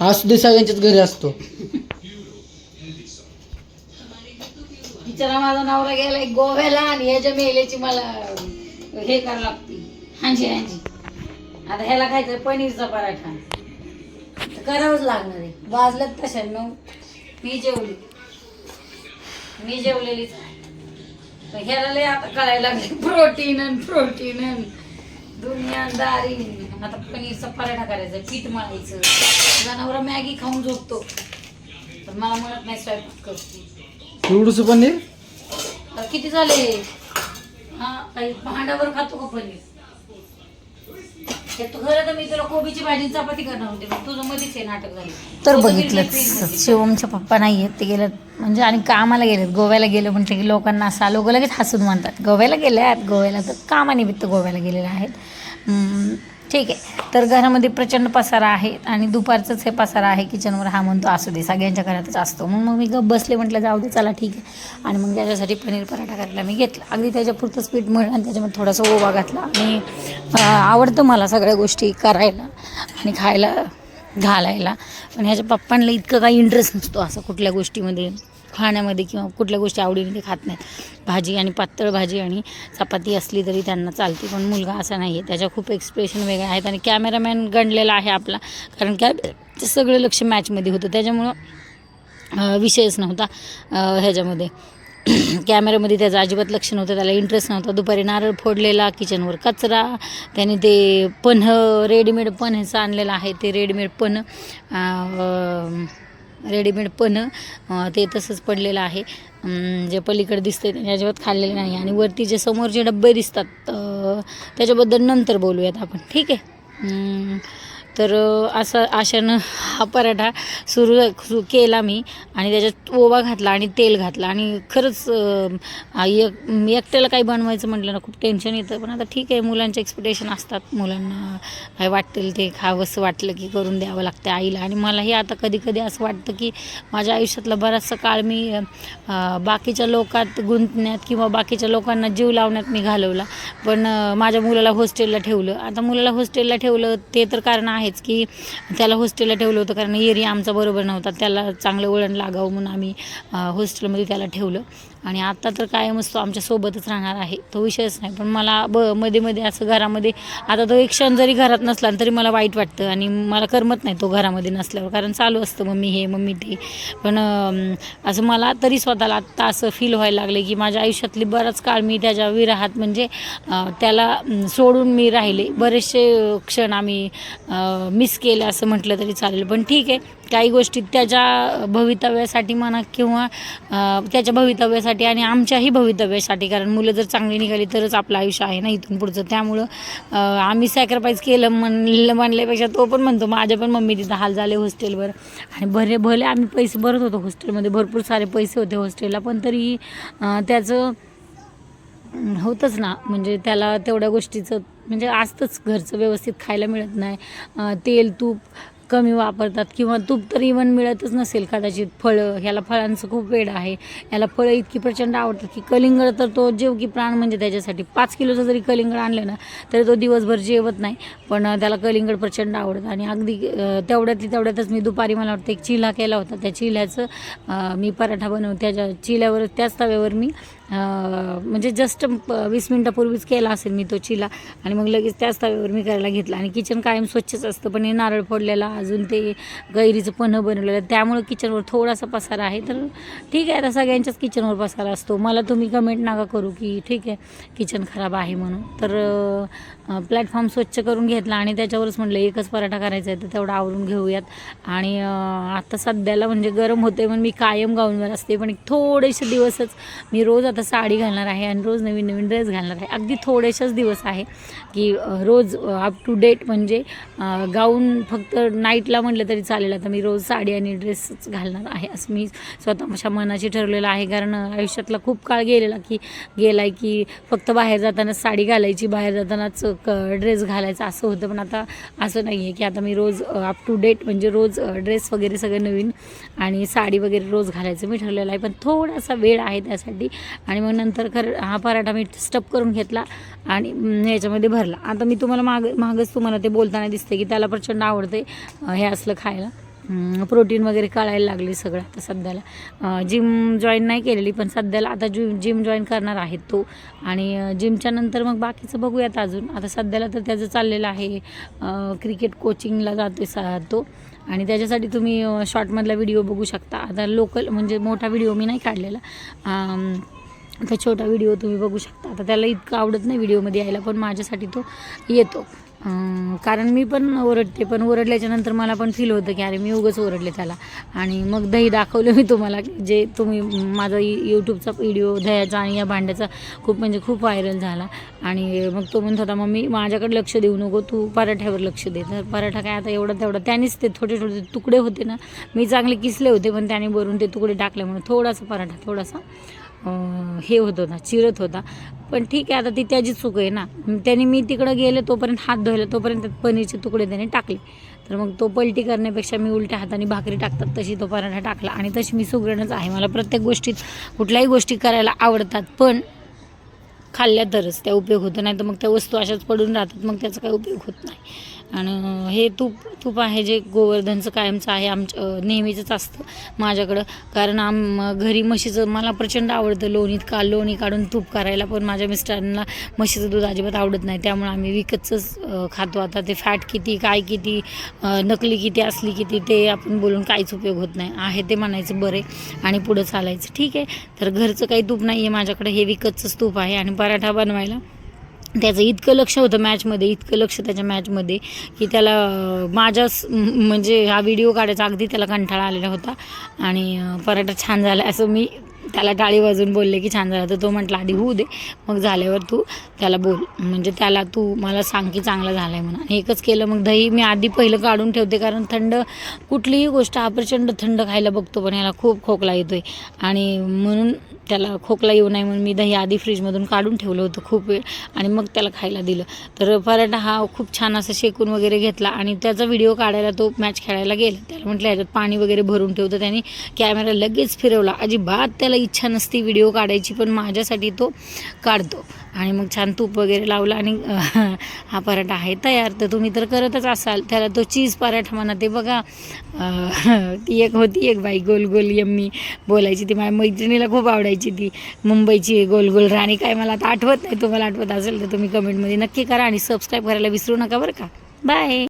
असू दे सगळ्यांच्याच घरी असतो. बिचारा माझा नवरा गेलाय गोव्याला आणि ह्याच्या मेलेची मला हे करावं लागते. हांजी हांजी. आता ह्याला खायचं पनीरचा पराठा. तर करावंच लागणार आहे. वाजलं तशा मग मी जेवली. मी जेवलेलीच ह्याला लय आता कळायला लागले प्रोटीन आणि प्रोटीन आणि दुनियादारी. आता पनीरचा पराठा करायचा पीठ मळायचं. जनावर मॅगी खाऊन झोपतो. तर मला म्हणत नाही स्वयंपाक करतो. एवढंच पनीर? तर किती झाले? हा काही भांड्यावर खातो का पनीर? तू खरं तर मी तुला कोबीची भाजी आणि चपाती करणार होते पण तुझं मध्येच हे नाटक झालं. तर तो बघितलं. बिलकुल free मध्ये. शिवमचे पप्पा नाही आहेत ते गेलेत म्हणजे आणि कामाला गेलेत गोव्याला गेले म्हटलं की लोकांना असं लोक लगेच हसून म्हणतात. गोव्याला गेले आहेत गोव्याला तर कामानिमित्त गोव्याला गेलेले आहेत. हम्म, ठीक आहे. तर घरामध्ये प्रचंड पसारा आहे आणि दुपारचंच हे पसारा आहे किचनवर हा म्हणतो असू दे सगळ्यांच्या घरातच असतो. मग मग मी गप बसले म्हटलं जाऊ दे चला ठीक आहे. आणि मग त्याच्यासाठी पनीर पराठा करायला मी घेतला. अगदी त्याच्यापुरतंच पीठ मिळलं आणि त्याच्यामध्ये थोडासा ओवा घातला. आणि आवडतं मला सगळ्या गोष्टी करायला आणि खायला घालायला. पण ह्याच्या पप्पांना इतकं काही इंटरेस्ट नसतो असं कुठल्या गोष्टीमध्ये. खाण्यामध्ये किंवा कुठल्या गोष्टी आवडीने ते खात नाहीत. भाजी आणि पातळ भाजी आणि चपाती असली तरी त्यांना चालते पण मुलगा असा नाही आहे त्याच्या खूप एक्सप्रेशन वेगळे आहेत आणि कॅमेरामॅन गणलेला आहे आपला. कारण कॅ सगळं लक्ष मॅचमध्ये होतं. त्याच्यामुळं विषयच नव्हता ह्याच्यामध्ये. कॅमेऱ्यामध्ये त्याचं अजिबात लक्ष नव्हतं त्याला इंटरेस्ट नव्हता. दुपारी नारळ फोडलेला किचनवर कचरा त्याने ते पन्ह रेडीमेड पन्हचं आणलेलं आहे. ते रेडीमेड पन्ह रेडीमेड पण ते तसंच पडलेलं आहे. जे पलीकडे दिसते ते अजिबात खाल्लेलं नाही. आणि वरती जे समोर जे डब्बे दिसतात त्याच्याबद्दल नंतर बोलूयात आपण. ठीक आहे? तर असं अशानं हा पराठा सुरू सुरू केला मी आणि त्याच्यात ओवा घातला आणि तेल घातलं आणि खरंच एक एकट्याला काही बनवायचं म्हटलं ना खूप टेन्शन येतं. पण आता ठीक आहे मुलांचे एक्सपेक्टेशन असतात. मुलांना काय वाटेल ते खावंसं वाटलं की करून द्यावं लागतं आईला. आणि मलाही आता कधी कधी असं वाटतं की माझ्या आयुष्यातला बराचसा काळ मी बाकीच्या लोकात गुंतण्यात किंवा बाकीच्या लोकांना जीव लावण्यात मी घालवला. पण माझ्या मुलाला हॉस्टेलला ठेवलं. आता मुलाला हॉस्टेलला ठेवलं ते तर कारण आहे. आहेच की त्याला हॉस्टेलला ठेवलं होतं कारण एरिया आमचा बरोबर नव्हता. त्याला चांगलं वळण लागावं म्हणून आम्ही हॉस्टेलमध्ये त्याला ठेवलं. आणि आता तर कायमच तो आमच्यासोबतच राहणार आहे. तो विषयच नाही पण मला ब मध्ये मध्ये असं घरामध्ये आता तो एक क्षण जरी घरात नसला तरी मला वाईट वाटतं आणि मला करमत नाही तो घरामध्ये नसल्यावर कारण चालू असतं मम्मी हे मम्मी ते. पण असं मला तरी स्वतःला आत्ता असं फील व्हायला लागले की माझ्या आयुष्यातली बराच काळ मी त्याच्या विरहात म्हणजे त्याला सोडून मी राहिले. बरेचसे क्षण आम्ही मिस केले असं म्हटलं तरी चालेल. पण ठीक आहे काही गोष्टी त्याच्या भवितव्यासाठी म्हणा किंवा त्याच्या भवितव्यासाठी आणि आमच्याही भवितव्यासाठी. कारण मुलं जर चांगली निघाली तरच आपलं आयुष्य आहे ना इथून पुढचं. त्यामुळं आम्ही सॅक्रिफाईस केलं म्हणलं म्हणल्यापेक्षा तो पण म्हणतो माझ्या पण मम्मी तिथं हाल झाले हॉस्टेलवर. आणि भरे भले आम्ही पैसे भरत होतो हॉस्टेलमध्ये भरपूर सारे पैसे होते हॉस्टेलला पण तरीही त्याचं होतंच ना. म्हणजे त्याला तेवढ्या गोष्टीचं म्हणजे असतंच घरचं व्यवस्थित खायला मिळत नाही. तेल तूप कमी वापरतात किंवा तूप तर इवन मिळतच नसेल कदाचित फळं. ह्याला फळांचं खूप वेळ आहे. याला फळं इतकी प्रचंड आवडतात की कलिंगड तर तो जेव की प्राण म्हणजे त्याच्यासाठी. पाच किलोचं जरी कलिंगड आणलं ना तरी तो दिवसभर जेवत नाही. पण त्याला कलिंगड प्रचंड आवडतं. आणि अगदी तेवढ्यातली तेवढ्यातच मी दुपारी मला वाटतं एक चिला केला होता. त्या चिल्याचं मी पराठा बनव त्याच्या चिल्यावर त्याच तव्यावर मी म्हणजे जस्ट वीस मिनटापूर्वीच केला असेल मी तो चिला. आणि मग लगेच त्याच तव्यावर मी करायला घेतला. आणि किचन कायम स्वच्छच असतं पण हे नारळ फोडलेला अजून ते गैरीचं पन्ह बनवलेलं त्यामुळं किचनवर थोडासा पसारा आहे. तर ठीक आहे आता सगळ्यांच्याच किचनवर पसारा असतो. मला तुम्ही कमेंट नका करू की ठीक आहे किचन खराब आहे म्हणून. तर प्लॅटफॉर्म स्वच्छ करून घेतला आणि त्याच्यावरच म्हटलं एकच पराठा करायचा आहे तर तेवढा आवरून घेऊयात. आणि आता सध्याला म्हणजे गरम होते पण मी कायम गाऊनवर असते. पण एक थोडेसे दिवसच मी रोज आता साडी घालणार आहे आणि रोज नवीन नवीन ड्रेस घालणार आहे. अगदी थोडेसेच दिवस आहे की रोज अप टू डेट म्हणजे गाऊन फक्त नाईटला म्हटलं तरी चालेल. आता मी रोज साडी आणि ड्रेसच घालणार आहे असं मी स्वतःच्या मनाशी ठरलेलं आहे. कारण आयुष्यातला खूप काळ गेलेला की गेला आहे की फक्त बाहेर जाताना साडी घालायची बाहेर जातानाच क ड्रेस घालायचा असं होतं. पण आता असं नाही आहे की आता मी रोज अप टू डेट म्हणजे रोज ड्रेस वगैरे सगळं नवीन आणि साडी वगैरे रोज घालायचं मी ठरलेलं आहे. पण थोडासा वेळ आहे त्यासाठी आणि मग नंतर खर हा पराठा मी स्टप करून घेतला आणि ह्याच्यामध्ये भरला. आता मी तुम्हाला माग मागच तुम्हाला ते बोलताना दिसते की त्याला प्रचंड आवडते हे असलं खायला. प्रोटीन वगैरे कळायला लागले सगळं आता सध्याला. जिम जॉईन नाही केलेली पण सध्याला आता जु जिम जॉईन करणार आहे तो. आणि जिमच्या नंतर मग बाकीचं बघूयात अजून. आता सध्याला तर त्याचं चाललेलं आहे क्रिकेट कोचिंगला जाते सा तो. आणि त्याच्यासाठी तुम्ही शॉर्टमधला व्हिडिओ बघू शकता. आता लोकल म्हणजे मोठा व्हिडिओ मी नाही काढलेला. आता छोटा व्हिडिओ तुम्ही बघू शकता. आता त्याला इतकं आवडत नाही व्हिडिओमध्ये यायला पण माझ्यासाठी तो येतो. कारण मी पण ओरडते पण ओरडल्याच्यानंतर मला पण फील होतं की अरे मी उगंच ओरडले त्याला. आणि मग दही दाखवलं मी तुम्हाला जे तुम्ही माझा यूट्यूबचा व्हिडिओ दह्याचा आणि या भांड्याचा खूप म्हणजे खूप व्हायरल झाला. आणि मग तो म्हणत होता मम्मी माझ्याकडे लक्ष देऊ नको तू पराठ्यावर लक्ष दे. तर पराठा काय आता एवढा तेवढा त्यानेच ते छोटे छोटे तुकडे होते ना मी चांगले किसले होते पण त्याने भरून ते तुकडे टाकल्यामुळे थोडासा पराठा थोडासा हे होत होता चिरत होता. पण ठीक आहे आता ती त्याची चूक आहे ना. त्याने मी तिकडं गेले तोपर्यंत हात धुवले तोपर्यंत पनीरचे तुकडे त्याने टाकले. तर मग तो पलटी करण्यापेक्षा मी उलट्या हाताने भाकरी टाकतात तशी तो पराठा टाकला. आणि तशी मी सुगरणच आहे. मला प्रत्येक गोष्टीत कुठल्याही गोष्टी करायला आवडतात पण खाल्ल्या तरच त्या उपयोग होतो. नाही तर मग त्या वस्तू अशाच पडून राहतात मग त्याचा काही उपयोग होत नाही. आणि हे तूप तूप आहे जे गोवर्धनचं कायमचं आहे आमच्या नेहमीचंच असतं माझ्याकडं. कारण आम घरी म्हशीचं मला प्रचंड आवडतं लोणीत का लोणी काढून तूप करायला पण माझ्या मिस्टरांना म्हशीचं दूध अजिबात आवडत नाही. त्यामुळे आम्ही विकतचंच खातो. आता ते फॅट किती काय किती नकली किती असली किती ते आपण बोलून काहीच उपयोग होत नाही. आहे ते म्हणायचं बरे आणि पुढं चालायचं. ठीक आहे? तर घरचं काही तूप नाही आहे माझ्याकडे. हे विकतचंच तूप आहे आणि पराठा बनवायला त्याचं इतकं लक्ष होतं मॅचमध्ये इतकं लक्ष त्याच्या मॅचमध्ये की त्याला माझ्याच म्हणजे हा व्हिडिओ काढायचा अगदी त्याला कंटाळा आलेला होता. आणि पराठा छान झाला. असं मी त्याला टाळी वाजून बोलले की छान झाला. तर तो म्हटला आधी होऊ दे मग झाल्यावर तू त्याला बोल. म्हणजे त्याला तू मला सांग की चांगला झाला आहे म्हणून एकच केलं मग दही मी आधी पहिलं काढून ठेवते कारण थंड कुठलीही गोष्ट हा प्रचंड थंड खायला बघतो पण याला खूप खोकला येतो आहे आणि म्हणून त्याला खोकला येऊ नये म्हणून मी दही आधी फ्रीजमधून काढून ठेवलं होतं खूप वेळ आणि मग त्याला खायला दिलं. तर पराठा हा खूप छान असं शेकून वगैरे घेतला आणि त्याचा व्हिडिओ काढायला तो मॅच खेळायला गेला. त्याला म्हटलं ह्याच्यात पाणी वगैरे भरून ठेवतं. त्याने कॅमेरा लगेच फिरवला. अजिबात त्याला इच्छा नसती व्हिडिओ काढायची पण माझ्यासाठी तो काढतो. आणि मग छान तूप वगैरे लावलं आणि हा पराठा आहे तयार. तर तुम्ही तर करतच असाल. त्याला तो चीज पराठा म्हणा ते बघा. ती एक होती एक बाई गोल गोल यम्मी बोलायची ती. माझ्या मैत्रिणीला खूप आवडायची ती. मुंबईची गोल गोल राणी काय मला आता आठवत नाही. तुम्हाला आठवत असेल तर तुम्ही कमेंटमध्ये नक्की करा आणि सबस्क्राईब करायला विसरू नका बरं का. बाय